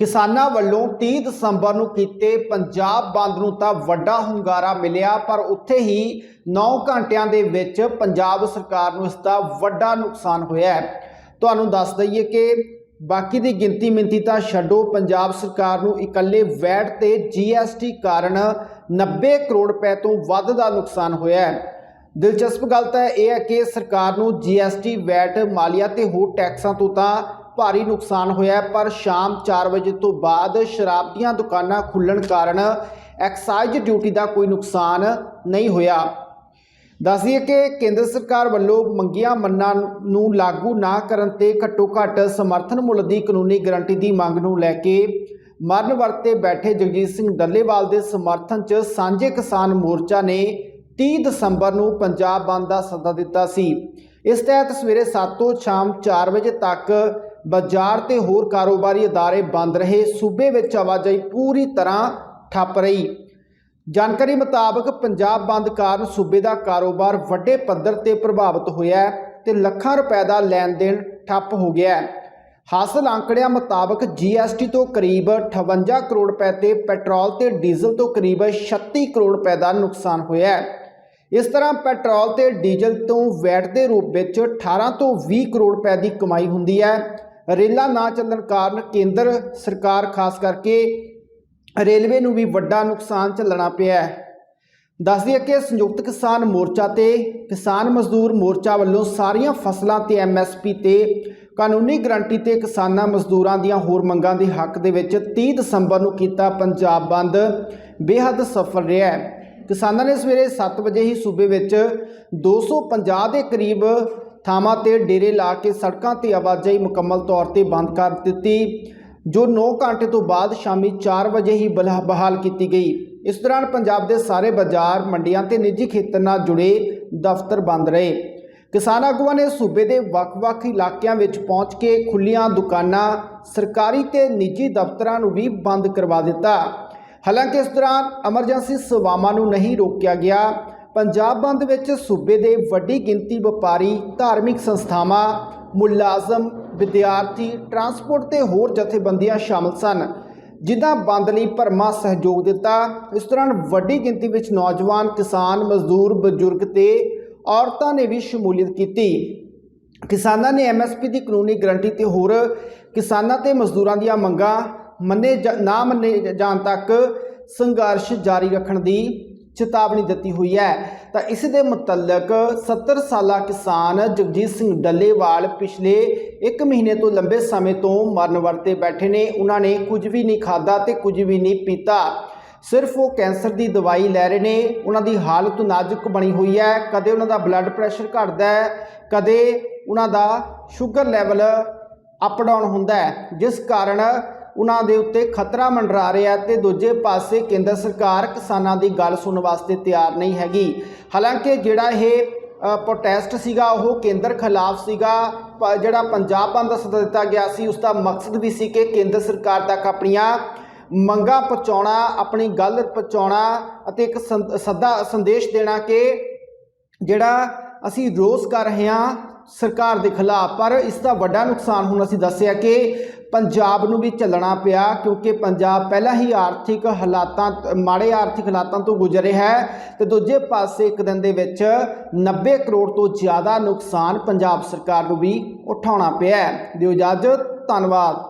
ਕਿਸਾਨਾਂ ਵੱਲੋਂ 30 ਦਸੰਬਰ ਨੂੰ ਕੀਤੇ ਪੰਜਾਬ ਬੰਦ ਨੂੰ ਤਾਂ ਵੱਡਾ ਹੁੰਗਾਰਾ ਮਿਲਿਆ, ਪਰ ਉੱਥੇ ਹੀ 9 ਘੰਟਿਆਂ ਦੇ ਵਿੱਚ ਪੰਜਾਬ ਸਰਕਾਰ ਨੂੰ ਇਸ ਦਾ ਵੱਡਾ ਨੁਕਸਾਨ ਹੋਇਆ ਤੁਹਾਨੂੰ ਦੱਸ ਦਈਏ ਕਿ ਬਾਕੀ ਦੀ ਗਿਣਤੀ ਮਿੰਤੀ ਤਾਂ ਛੱਡੋ, ਪੰਜਾਬ ਸਰਕਾਰ ਨੂੰ ਇਕੱਲੇ ਵੈਟ ਤੇ ਜੀਐਸਟੀ ਕਾਰਨ 90 ਕਰੋੜ ਰੁਪਏ ਤੋਂ ਵੱਧ ਦਾ ਨੁਕਸਾਨ ਹੋਇਆ ਦਿਲਚਸਪ ਗੱਲ ਤਾਂ ਇਹ ਹੈ ਕਿ ਸਰਕਾਰ ਨੂੰ ਜੀਐਸਟੀ ਵੈਟ, ਮਾਲੀਆ ਤੇ ਹੋਰ ਟੈਕਸਾਂ ਤੋਂ ਤਾਂ ਭਾਰੀ ਨੁਕਸਾਨ ਹੋਇਆ ਪਰ ਸ਼ਾਮ 4 ਵਜੇ ਤੋਂ ਬਾਅਦ ਸ਼ਰਾਬ ਦੀਆਂ ਦੁਕਾਨਾਂ ਖੁੱਲਣ ਕਾਰਨ ਐਕਸਾਈਜ਼ ਡਿਊਟੀ ਦਾ ਕੋਈ ਨੁਕਸਾਨ ਨਹੀਂ ਹੋਇਆ। ਦੱਸਦੀਏ ਕਿ ਕੇਂਦਰ ਸਰਕਾਰ ਵੱਲੋਂ ਮੰਗੀਆਂ ਮੰਨਾਂ ਨੂੰ ਲਾਗੂ ਨਾ ਕਰਨ ਤੇ ਘੱਟੋ-ਘੱਟ ਸਮਰਥਨ ਮੁੱਲ ਦੀ ਕਾਨੂੰਨੀ ਗਾਰੰਟੀ ਦੀ ਮੰਗ ਨੂੰ ਲੈ ਕੇ ਮਰਨ ਵਰਤੇ ਬੈਠੇ ਜਗਜੀਤ ਸਿੰਘ ਡੱਲੇਵਾਲ ਦੇ ਸਮਰਥਨ 'ਚ ਸਾਂਝੇ ਕਿਸਾਨ ਮੋਰਚਾ ਨੇ 30 ਦਸੰਬਰ ਨੂੰ ਪੰਜਾਬ ਬੰਦ ਦਾ ਸੱਦਾ ਦਿੱਤਾ ਸੀ। ਇਸ ਤਹਿਤ ਸਵੇਰੇ 7 ਤੋਂ ਸ਼ਾਮ 4 ਵਜੇ ਤੱਕ ਬਾਜ਼ਾਰ ਤੇ ਹੋਰ ਕਾਰੋਬਾਰੀ ਅਦਾਰੇ ਬੰਦ ਰਹੇ। ਸੂਬੇ ਵਿੱਚ ਆਵਾਜਾਈ ਪੂਰੀ ਤਰ੍ਹਾਂ ਠੱਪ ਰਹੀ। ਜਾਣਕਾਰੀ ਮੁਤਾਬਕ ਪੰਜਾਬ ਬੰਦ ਕਾਰਨ ਸੂਬੇ ਦਾ ਕਾਰੋਬਾਰ ਵੱਡੇ ਪੱਧਰ ਤੇ ਪ੍ਰਭਾਵਿਤ ਹੋਇਆ ਹੈ ਤੇ ਲੱਖਾਂ ਰੁਪਏ ਦਾ ਲੈਣ ਦੇਣ ਠੱਪ ਹੋ ਗਿਆ ਹਾਸਲ ਅੰਕੜਿਆਂ ਮੁਤਾਬਕ ਜੀਐਸਟੀ ਤੋਂ ਕਰੀਬ 58 ਕਰੋੜ ਰੁਪਏ ਤੇ ਪੈਟਰੋਲ ਤੇ ਡੀਜ਼ਲ ਤੋਂ ਕਰੀਬ 36 ਕਰੋੜ ਰੁਪਏ ਦਾ ਨੁਕਸਾਨ ਹੋਇਆ ਇਸ ਤਰ੍ਹਾਂ ਪੈਟਰੋਲ ਤੇ ਡੀਜ਼ਲ ਤੋਂ ਵੈਟ ਦੇ ਰੂਪ ਵਿੱਚ 18 ਤੋਂ 20 ਕਰੋੜ ਰੁਪਏ ਦੀ ਕਮਾਈ ਹੁੰਦੀ ਹੈ। ਰੇਲਾਂ ਨਾ ਚੱਲਣ ਕਾਰਨ ਕੇਂਦਰ ਸਰਕਾਰ ਖਾਸ ਕਰਕੇ ਰੇਲਵੇ ਨੂੰ ਵੀ ਵੱਡਾ ਨੁਕਸਾਨ ਝੱਲਣਾ ਪਿਆ ਹੈ। ਦੱਸ ਦਈਏ ਕਿ ਸੰਯੁਕਤ ਕਿਸਾਨ ਮੋਰਚਾ ਤੇ ਕਿਸਾਨ ਮਜ਼ਦੂਰ ਮੋਰਚਾ ਵੱਲੋਂ ਸਾਰੀਆਂ ਫਸਲਾਂ ਤੇ ਐਮਐਸਪੀ ਤੇ ਕਾਨੂੰਨੀ ਗਰੰਟੀ ਤੇ ਕਿਸਾਨਾਂ ਮਜ਼ਦੂਰਾਂ ਦੀਆਂ ਹੋਰ ਮੰਗਾਂ ਦੇ ਹੱਕ ਦੇ ਵਿੱਚ 30 ਦਸੰਬਰ ਨੂੰ ਕੀਤਾ ਪੰਜਾਬ ਬੰਦ, ਬੇਹੱਦ ਸਫਲ ਰਿਹਾ ਹੈ। ਕਿਸਾਨਾਂ ਨੇ ਸਵੇਰੇ 7 ਵਜੇ ਹੀ ਸੂਬੇ ਵਿੱਚ 250 ਦੇ ਕਰੀਬ ਥਾਵਾਂ ਤੇ ਡੇਰੇ ਲਾ ਕੇ ਸੜਕਾਂ ਤੇ ਆਵਾਜਾਈ ਮੁਕੰਮਲ ਤੌਰ ਤੇ ਬੰਦ ਕਰ ਦਿੱਤੀ, ਜੋ 9 ਘੰਟੇ ਤੋਂ ਬਾਅਦ ਸ਼ਾਮੀ 4 ਵਜੇ ਹੀ ਬਲਾ- ਬਹਾਲ ਕੀਤੀ ਗਈ। ਇਸ ਦੌਰਾਨ ਪੰਜਾਬ ਦੇ ਸਾਰੇ ਬਾਜ਼ਾਰ, ਮੰਡੀਆਂ ਤੇ ਨਿੱਜੀ ਖੇਤਰ ਨਾਲ ਜੁੜੇ ਦਫ਼ਤਰ ਬੰਦ ਰਹੇ। ਕਿਸਾਨ ਆਗੂਆਂ ਨੇ ਸੂਬੇ ਦੇ ਵੱਖ-ਵੱਖ ਇਲਾਕਿਆਂ ਵਿੱਚ ਪਹੁੰਚ ਕੇ ਖੁੱਲੀਆਂ ਦੁਕਾਨਾਂ, ਸਰਕਾਰੀ ਤੇ ਨਿੱਜੀ ਦਫ਼ਤਰਾਂ ਨੂੰ ਵੀ ਬੰਦ ਕਰਵਾ ਦਿੱਤਾ। ਹਾਲਾਂਕਿ ਇਸ ਦੌਰਾਨ ਐਮਰਜੈਂਸੀ ਸੇਵਾਵਾਂ ਨੂੰ ਨਹੀਂ ਰੋਕਿਆ ਗਿਆ। ਪੰਜਾਬ ਬੰਦ ਵਿੱਚ ਸੂਬੇ ਦੇ ਵੱਡੀ ਗਿਣਤੀ ਵਪਾਰੀ, ਧਾਰਮਿਕ ਸੰਸਥਾਵਾਂ, ਮੁਲਾਜ਼ਮ, ਵਿਦਿਆਰਥੀ, ਟਰਾਂਸਪੋਰਟ ਤੇ ਹੋਰ ਜਥੇਬੰਦੀਆਂ ਸ਼ਾਮਲ ਸਨ, ਜਿਨ੍ਹਾਂ ਬੰਦ ਲਈ ਭਰਮਾ ਸਹਿਯੋਗ ਦਿੱਤਾ। ਇਸ ਦੌਰਾਨ ਵੱਡੀ ਗਿਣਤੀ ਵਿੱਚ ਨੌਜਵਾਨ, ਕਿਸਾਨ, ਮਜ਼ਦੂਰ, ਬਜ਼ੁਰਗ ਤੇ ਔਰਤਾਂ ਨੇ ਵੀ ਸ਼ਮੂਲੀਅਤ ਕੀਤੀ। ਕਿਸਾਨਾਂ ਨੇ ਐਮਐਸਪੀ ਦੀ ਕਾਨੂੰਨੀ ਗਰੰਟੀ ਤੇ ਹੋਰ ਕਿਸਾਨਾਂ ਤੇ ਮਜ਼ਦੂਰਾਂ ਦੀਆਂ ਮੰਗਾਂ ਮੰਨੇ ਜਾ- ਨਾ ਮੰਨੇ ਜਾਣ ਤੱਕ ਸੰਘਰਸ਼ ਜਾਰੀ ਰੱਖਣ ਦੀ ਚੇਤਾਵਨੀ ਦਿੱਤੀ ਹੋਈ ਹੈ। ਤਾਂ ਇਸ ਦੇ ਮੁਤਲਕ 70 ਸਾਲਾ ਕਿਸਾਨ ਜਗਜੀਤ ਸਿੰਘ ਡੱਲੇਵਾਲ ਪਿਛਲੇ 1 ਮਹੀਨੇ ਤੋਂ ਲੰਬੇ ਸਮੇਂ ਤੋਂ ਮਰਨ ਵਰਤੇ ਬੈਠੇ ਨੇ। ਉਹਨਾਂ ਨੇ ਕੁਝ ਵੀ ਨਹੀਂ ਖਾਦਾ ਤੇ ਕੁਝ ਵੀ ਨਹੀਂ ਪੀਤਾ। ਸਿਰਫ ਉਹ ਕੈਂਸਰ ਦੀ ਦਵਾਈ ਲੈ ਰਹੇ ਨੇ। ਉਹਨਾਂ ਦੀ ਹਾਲਤ ਨਾਜ਼ੁਕ ਬਣੀ ਹੋਈ ਹੈ। ਕਦੇ ਉਹਨਾਂ ਦਾ ਬਲੱਡ ਪ੍ਰੈਸ਼ਰ ਘਟਦਾ ਹੈ, ਕਦੇ ਉਹਨਾਂ ਦਾ ਸ਼ੂਗਰ ਲੈਵਲ ਅਪ ਡਾਊਨ ਹੁੰਦਾ ਹੈ। ਜਿਸ ਕਾਰਨ ਉਹਨਾਂ ਦੇ ਉੱਤੇ ਖਤਰਾ ਮੰਡਰਾ ਰਿਹਾ ਤੇ ਦੂਜੇ ਪਾਸੇ ਕੇਂਦਰ ਸਰਕਾਰ ਕਿਸਾਨਾਂ ਦੀ ਗੱਲ ਸੁਣਨ ਵਾਸਤੇ ਤਿਆਰ ਨਹੀਂ ਹੈਗੀ। ਹਾਲਾਂਕਿ ਜਿਹੜਾ ਇਹ ਪ੍ਰੋਟੈਸਟ ਸੀਗਾ, ਉਹ ਕੇਂਦਰ ਖਿਲਾਫ ਸੀਗਾ। ਜਿਹੜਾ ਪੰਜਾਬ ਬੰਦ ਦਾ ਸੱਦਾ ਦਿੱਤਾ ਗਿਆ ਸੀ ਉਸ ਦਾ ਮਕਸਦ ਵੀ ਸੀ ਕਿ ਕੇਂਦਰ ਸਰਕਾਰ ਤੱਕ ਆਪਣੀਆਂ ਮੰਗਾਂ ਪਹੁੰਚਾਉਣਾ, ਆਪਣੀ ਗੱਲ ਪਹੁੰਚਾਉਣਾ ਅਤੇ ਇੱਕ ਸੰ- ਸੱਦਾ ਸੰਦੇਸ਼ ਦੇਣਾ ਕਿ ਜਿਹੜਾ ਅਸੀਂ ਰੋਸ ਕਰ ਰਹੇ ਹਾਂ ਸਰਕਾਰ ਦੇ ਖਿਲਾਫ। ਪਰ ਇਸ ਦਾ ਵੱਡਾ ਨੁਕਸਾਨ ਹੁਣ ਅਸੀਂ ਦੱਸਿਆ ਕਿ ਪੰਜਾਬ ਨੂੰ ਵੀ ਚੱਲਣਾ ਪਿਆ, ਕਿਉਂਕਿ ਪੰਜਾਬ ਪਹਿਲਾਂ ਹੀ ਆਰਥਿਕ ਹਾਲਾਤਾਂ, ਮਾੜੇ ਆਰਥਿਕ ਹਾਲਾਤਾਂ ਤੋਂ ਗੁਜ਼ਰ ਰਿਹਾ ਹੈ ਤੇ ਦੂਜੇ ਪਾਸੇ ਇੱਕ ਦਿਨ ਦੇ ਵਿੱਚ 90 ਕਰੋੜ ਤੋਂ ਜ਼ਿਆਦਾ ਨੁਕਸਾਨ ਪੰਜਾਬ ਸਰਕਾਰ ਨੂੰ ਵੀ ਉਠਾਉਣਾ ਪਿਆ ਹੈ। ਦਿਓ ਇਜਾਜ਼ਤ, ਧੰਨਵਾਦ।